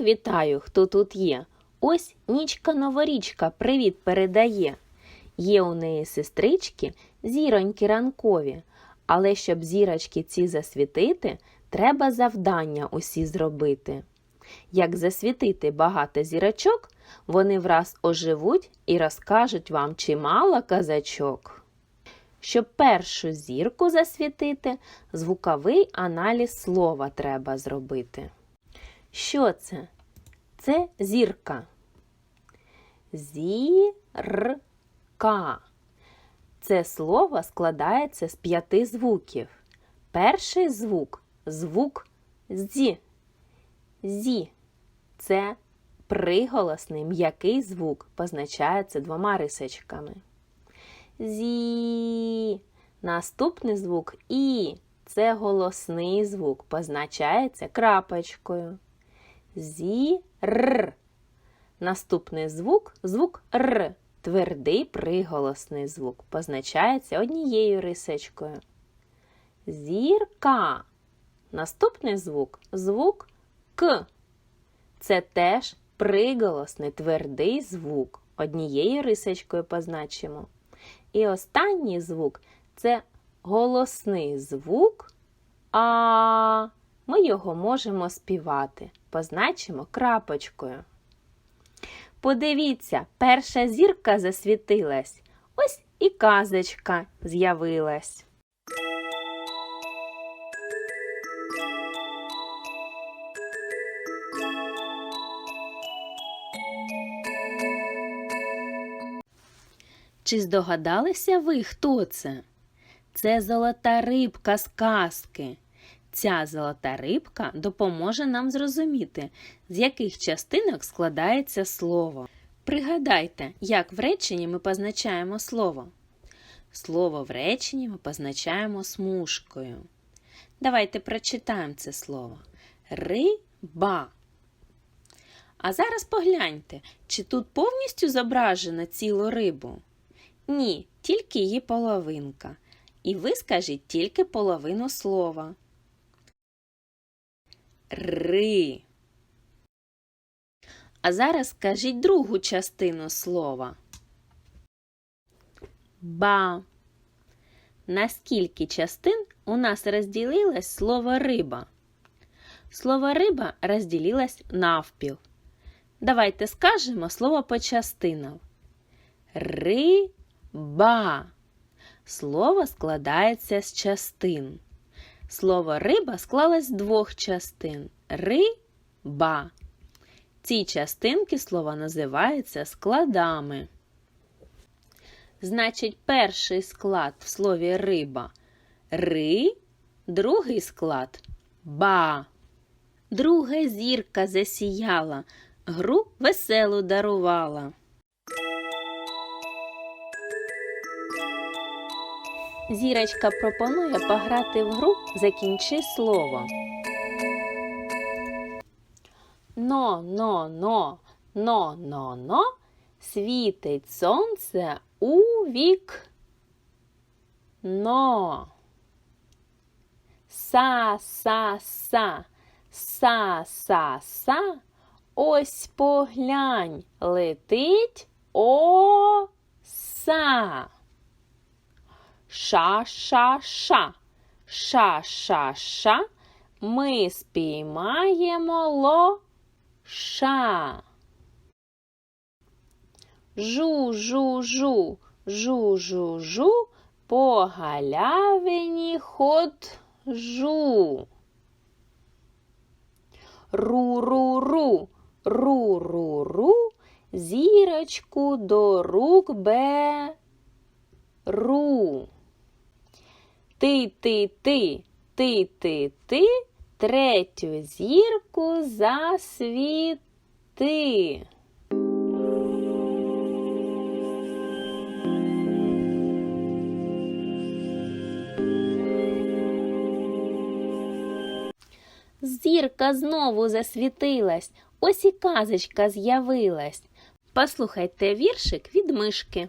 вітаю, хто тут є. Ось нічка новорічка привіт передає. Є у неї сестрички, зіроньки ранкові. Але щоб зірочки ці засвітити, треба завдання усі зробити. Як засвітити багато зірочок, вони враз оживуть і розкажуть вам чимало казачок. Щоб першу зірку засвітити, звуковий аналіз слова треба зробити. Що це? Це зірка. Зірка. Це слово складається з п'яти звуків. Перший звук звук зі. Зі. Це приголосний м'який звук, позначається двома рисочками. Зі. Наступний звук І. Це голосний звук, позначається крапочкою. Зір. Наступний звук звук Р. Твердий приголосний звук, позначається однією рисочкою. Зірка. Наступний звук звук К. Це теж приголосний твердий звук. Однією рисочкою позначимо. І останній звук це голосний звук А. Ми його можемо співати. Позначимо крапочкою. Подивіться, перша зірка засвітилась. Ось і казочка з'явилась. Чи здогадалися ви, хто це? Це золота рибка з казки. Ця золота рибка допоможе нам зрозуміти, з яких частинок складається слово. Пригадайте, як в реченні ми позначаємо слово. Слово в реченні ми позначаємо смужкою. Давайте прочитаємо це слово. Риба. А зараз погляньте, чи тут повністю зображена цілу рибу? Ні, тільки її половинка. І ви скажіть тільки половину слова. Ри. А зараз скажіть другу частину слова. Ба. На скільки частин у нас розділилось слово риба? Слово риба розділилось навпіл. Давайте скажемо слово по частинам. Риба. Слово складається з частин. Слово риба склалось з двох частин риба. Ці частинки слова називаються складами. Значить, перший склад в слові риба ри, другий склад ба. Друга зірка засіяла, гру веселу дарувала. Зірочка пропонує пограти в гру Закінчи слово. Но, но, но, но, но, но, світить сонце у вік. Но. Са, са, са, са, са, са. Ось поглянь, летить оса. Ша-ша-ша. Ша-ша-ша. Ми спіймаємо лоша. Жу-жу-жу, жу-жу-жу, по галявині ходжу. Ру-ру-ру, ру-ру-ру, зірочку до рук беру. Ти-ти-ти, ти-ти-ти, третю зірку засвіти. Зірка знову засвітилась, ось і казочка з'явилась. Послухайте віршик від мишки.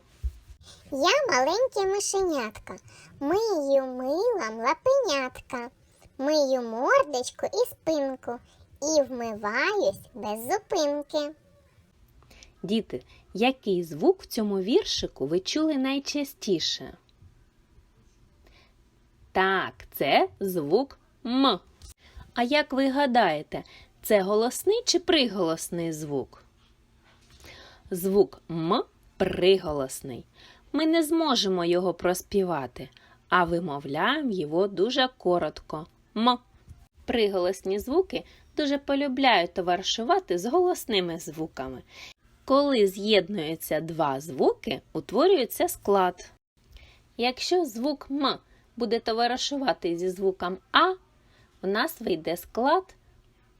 Я маленьке мишенятка, мию милом лапенятка, мию мордочку і спинку, і вмиваюсь без зупинки. Діти, який звук в цьому віршику ви чули найчастіше? Так, це звук М. А як ви гадаєте, це голосний чи приголосний звук? Звук М приголосний. Ми не зможемо його проспівати, а вимовляємо його дуже коротко. М. Приголосні звуки дуже полюбляють товаришувати з голосними звуками. Коли з'єднуються два звуки, утворюється склад. Якщо звук М буде товаришувати зі звуком А, в нас вийде склад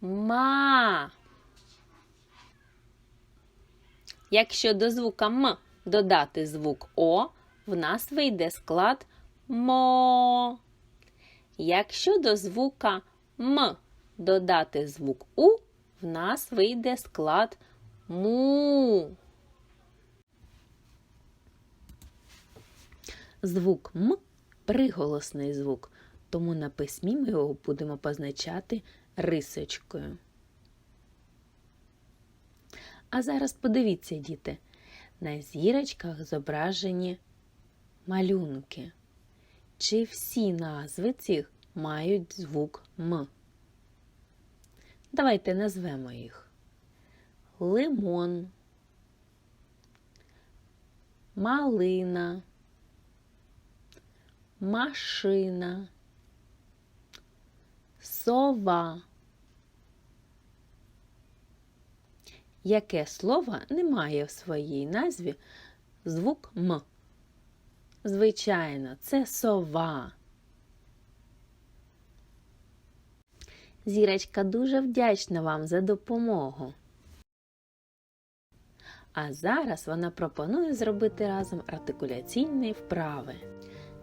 ма. Якщо до звука М додати звук О, в нас вийде склад мо. Якщо до звука М додати звук У, в нас вийде склад му. Звук М приголосний звук, тому на письмі ми його будемо позначати рисочкою. А зараз подивіться, діти, на зірочках зображені малюнки. Чи всі назви цих мають звук М? Давайте назвемо їх. Лимон, малина, машина, сова. Яке слово не має в своїй назві звук М? Звичайно, це сова. Зірочка дуже вдячна вам за допомогу. А зараз вона пропонує зробити разом артикуляційні вправи.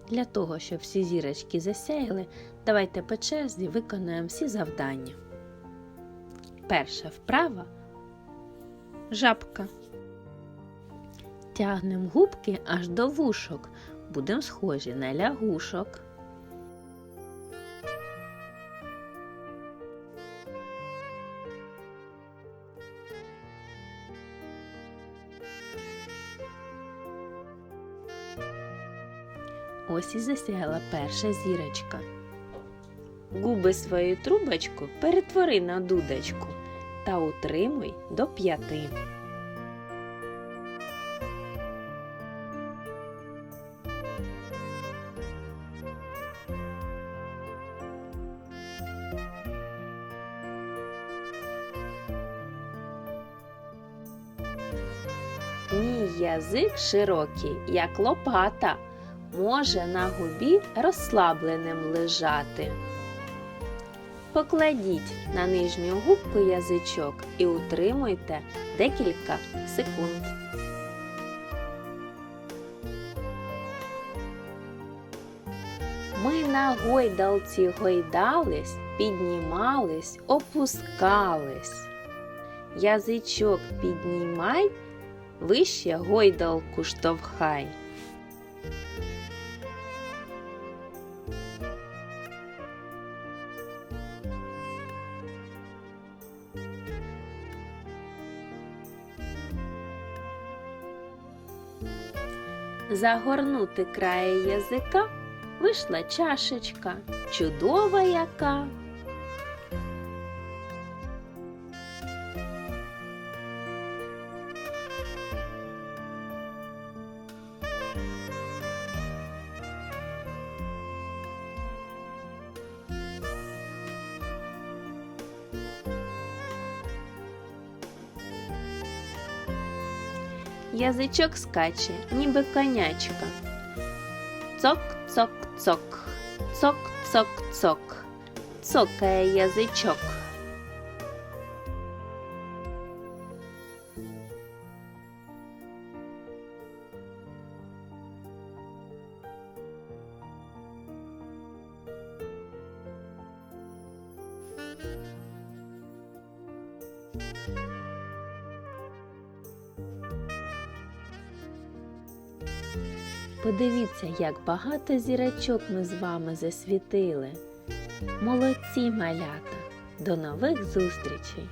Для того, щоб всі зірочки засяяли, давайте по черзі виконаємо всі завдання. Перша вправа жабка. Тягнемо губки аж до вушок. Будемо схожі на лягушок. Ось і засяяла перша зірочка. Губи свою трубочку перетвори на дудочку та утримуй до п'яти. Мій язик широкий, як лопата, може на губі розслабленим лежати. Покладіть на нижню губку язичок і утримуйте декілька секунд. Ми на гойдалці гойдались, піднімались, опускались. Язичок піднімай, вище гойдалку штовхай. Загорнути краї язика вийшла чашечка, чудова яка. Язычок скаче, ніби конячка. Цок-цок-цок, цок-цок-цок, цокая язычок. Thank you. Подивіться, як багато зірочок ми з вами засвітили. Молодці малята! До нових зустрічей!